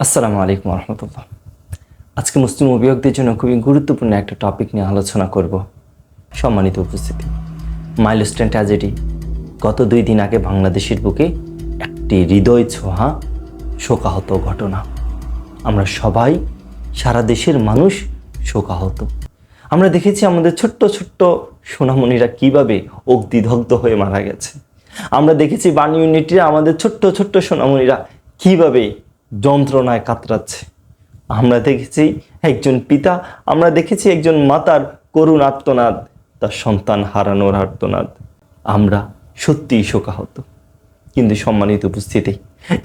আসসালামু আলাইকুম রহমতুল্লাহ আজকে মুসলিম অভিভাবকদের জন্য খুবই গুরুত্বপূর্ণ একটা টপিক নিয়ে আলোচনা করব, সম্মানিত উপস্থিতি। মাইলস্টোন ট্র্যাজেডি গত দুই দিন আগে বাংলাদেশের বুকে একটি হৃদয় ছোঁয়া শোকাহত ঘটনা। আমরা সবাই, সারা দেশের মানুষ শোকাহত। আমরা দেখেছি আমাদের ছোট্ট ছোট্ট সোনামণিরা কীভাবে অগ্নিদগ্ধ হয়ে মারা গেছে। আমরা দেখেছি বান ইউনিটিরা আমাদের ছোট্ট ছোট্ট সোনামণিরা কীভাবে যন্ত্রণায় কাতরাচ্ছে। আমরা দেখেছি একজন পিতা, আমরা দেখেছি একজন মাতার করুণ আর্তনাদ, তার সন্তান হারানোর আর্তনাদ। আমরা সত্যিই শোকাহত। কিন্তু সম্মানিত উপস্থিতি,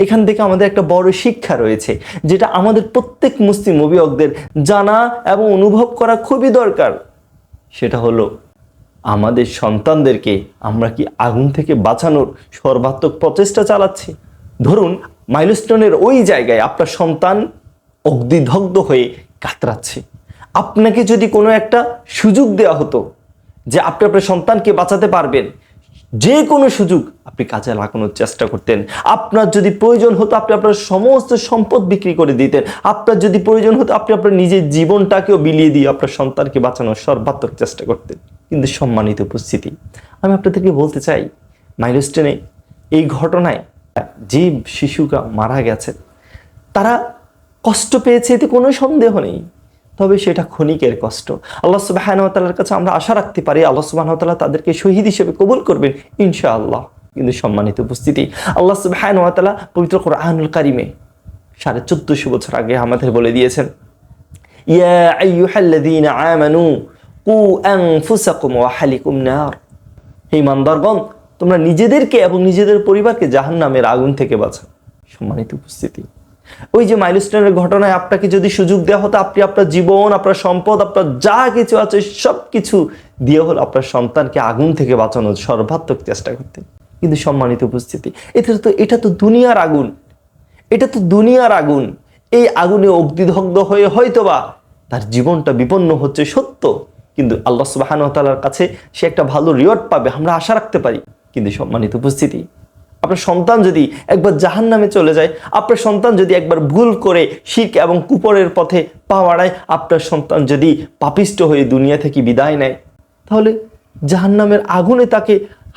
এখান থেকে আমাদের একটা বড় শিক্ষা রয়েছে, যেটা আমাদের প্রত্যেক মুসলিম অভিভাবকদের জানা এবং অনুভব করা খুবই দরকার। সেটা হলো, আমাদের সন্তানদেরকে আমরা কি আগুন থেকে বাঁচানোর সর্বাত্মক প্রচেষ্টা চালাচ্ছি? ধরুন মাইলস্টোনের ওই জায়গায় আপনার সন্তান অগ্নিদগ্ধ হয়ে কাতরাচ্ছে। আপনাকে যদি কোনো একটা সুযোগ দেওয়া হতো যে আপনি আপনার সন্তানকে বাঁচাতে পারবেন, যে কোনো সুযোগ আপনি কাজে লাগানোর চেষ্টা করতেন। আপনার যদি প্রয়োজন হতো আপনি আপনার সমস্ত সম্পদ বিক্রি করে দিতেন। আপনার যদি প্রয়োজন হতো আপনি আপনার নিজের জীবনটাকেও বিলিয়ে দিয়ে আপনার সন্তানকে বাঁচানোর সর্বাত্মক চেষ্টা করতেন। কিন্তু সম্মানিত উপস্থিতি, আমি আপনাদেরকে বলতে চাই, মাইলস্টোনে এই ঘটনায় যে শিশুরা মারা গেছে। তারা কষ্ট পেয়েছে, এতে কোনো সন্দেহ নেই। তবে সেটা ক্ষণিকের কষ্ট। আল্লাহ সুবাহানতালার কাছে আমরা আশা রাখতে পারি, আল্লাহ সুবাহতাল্লাহ তাদেরকে শহীদ হিসেবে কবুল করবেন, ইনশাআল্লাহ। কিন্তু সম্মানিত উপস্থিতি, আল্লাহ সুবাহানতালা পবিত্র কোরআনুল কারিমে সাড়ে চোদ্দশো বছর আগে আমাদের বলে দিয়েছেন, ইয়া আইয়ুহাল্লাযীনা আমানু কু আনফুসাকুম ইমানদারগণ তোমরা নিজেদেরকে এবং নিজেদের পরিবারকে জাহান্নামের আগুন থেকে বাঁচাও। সম্মানিত উপস্থিতি। ওই যে মাইলস্টোনের ঘটনায় আপনাকে যদি সুযোগ দেওয়া হতো, আপনি আপনার জীবন, আপনার সম্পদ, আপনার যা কিছু আছে সব কিছু দিয়ে হলো আপনার সন্তানকে আগুন থেকে বাঁচানোর সর্বাত্মক চেষ্টা করতেন। কিন্তু সম্মানিত উপস্থিতি এটা তো এটা তো দুনিয়ার আগুন। এটা তো দুনিয়ার আগুন। এই আগুনে অগ্নিদগ্ধ হয়ে হয়তোবা তার জীবনটা বিপন্ন হচ্ছে সত্য। কিন্তু আল্লাহ সুবাহান তালার কাছে সে একটা ভালো রিওয়ার্ড পাবে, আমরা আশা রাখতে পারি। কিন্তু সম্মানিত উপস্থিতি। আপনার সন্তান যদি একবার জাহান নামে চলে যায়, আপনার সন্তান যদি একবার ভুল করে শিখ এবং কুপরের পথে পা বাড়ায়, আপনার সন্তান যদি পাপিষ্ট হয়ে দুনিয়া থেকে বিদায় নেয়, তাহলে জাহান্নামের আগুনে তাকে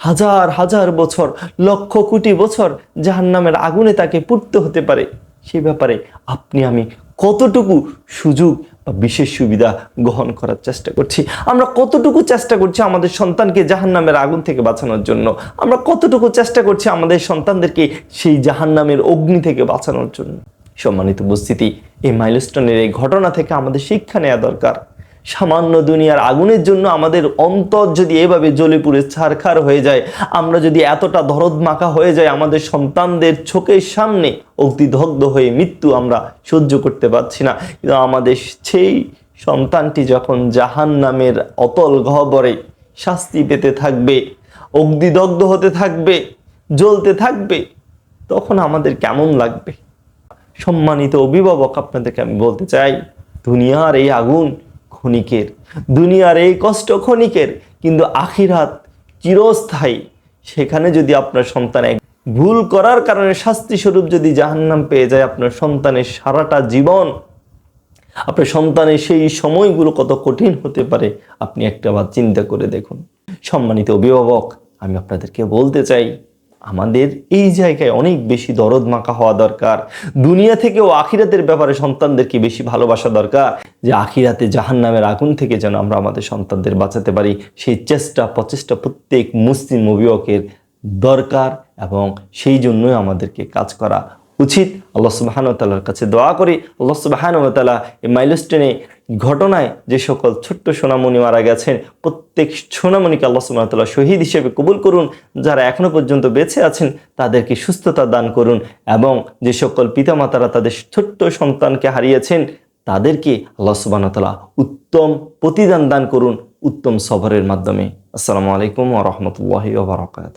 হাজার হাজার বছর, লক্ষ কোটি বছর জাহান্নামের আগুনে তাকে পুড়তে হতে পারে। সে ব্যাপারে আপনি আমি কতটুকু সুযোগ বা বিশেষ সুবিধা গ্রহণ করার চেষ্টা করছি। আমরা কতটুকু চেষ্টা করছি আমাদের সন্তানকে জাহান্নামের আগুন থেকে বাঁচানোর জন্য? আমরা কতটুকু চেষ্টা করছি আমাদের সন্তানদেরকে সেই জাহান্নামের অগ্নি থেকে বাঁচানোর জন্য? সম্মানিত উপস্থিতি, এই মাইলস্টোনের এই ঘটনা থেকে আমাদের শিক্ষা নেওয়া দরকার। সামান্য দুনিয়ার আগুনের জন্য আমাদের অন্তর যদি এভাবে জ্বলে পুড়ে ছারখার হয়ে যায়, আমরা যদি এতটা দরদ মাখা হয়ে যায় আমাদের সন্তানদের চোখের সামনে অগ্নিদগ্ধ হয়ে মৃত্যু আমরা সহ্য করতে পারছি না। কিন্তু আমাদের সেই সন্তানটি যখন জাহান নামের অতল গহ্বরে শাস্তি পেতে থাকবে, অগ্নিদগ্ধ হতে থাকবে, জ্বলতে থাকবে, তখন আমাদের কেমন লাগবে? সম্মানিত অভিভাবক, আপনাদেরকে আমি বলতে চাই, দুনিয়ার এই আগুন ক্ষণিকের। দুনিয়ার এই কষ্ট ক্ষণিকের, কিন্তু আখিরাত চিরস্থায়ী। সেখানে যদি আপনার সন্তান এক ভুল করার কারণে শাস্তি স্বরূপ যদি জাহান্নাম পেয়ে যায়, আপনার সন্তানের সারাটা জীবন, আপনার সন্তানের সেই সময়গুলো কত কঠিন হতে পারে, আপনি একটা বার চিন্তা করে দেখুন। সম্মানিত অভিভাবক, আমি আপনাদেরকে বলতে চাই আমাদের এই জায়গায় অনেক বেশি দরদ মাখা হওয়া দরকার। দুনিয়া থেকেও আখিরাতের ব্যাপারে সন্তানদেরকে বেশি ভালোবাসা দরকার। যে আখিরাতে জাহান নামের আগুন থেকে যেন আমরা আমাদের সন্তানদের বাঁচাতে পারি, সেই চেষ্টা, প্রচেষ্টা প্রত্যেক মুসলিম অভিভাবকের দরকার এবং সেই জন্যই আমাদেরকে কাজ করা উচিত। আল্লাহ সুবাহানতালার কাছে দোয়া করি। আল্লাহ সুবাহানতালা এই মাইলস্টোনে ঘটনায় যে সকল ছোট্ট সোনামণি মারা গেছেন, প্রত্যেক সোনামণিকে আল্লাহ সুবাহতাল্লাহ শহীদ হিসেবে কবুল করুন। যারা এখনও পর্যন্ত বেঁচে আছেন, তাদেরকে সুস্থতা দান করুন এবং যে সকল পিতামাতারা তাদের ছোট্ট সন্তানকে হারিয়েছেন, তাদেরকে আল্লাহ সুবাহতাল্লাহ উত্তম প্রতিদান দান করুন উত্তম সফরের মাধ্যমে। আসসালামু আলাইকুম ওরহমতুল্লাহি ওবরাকাত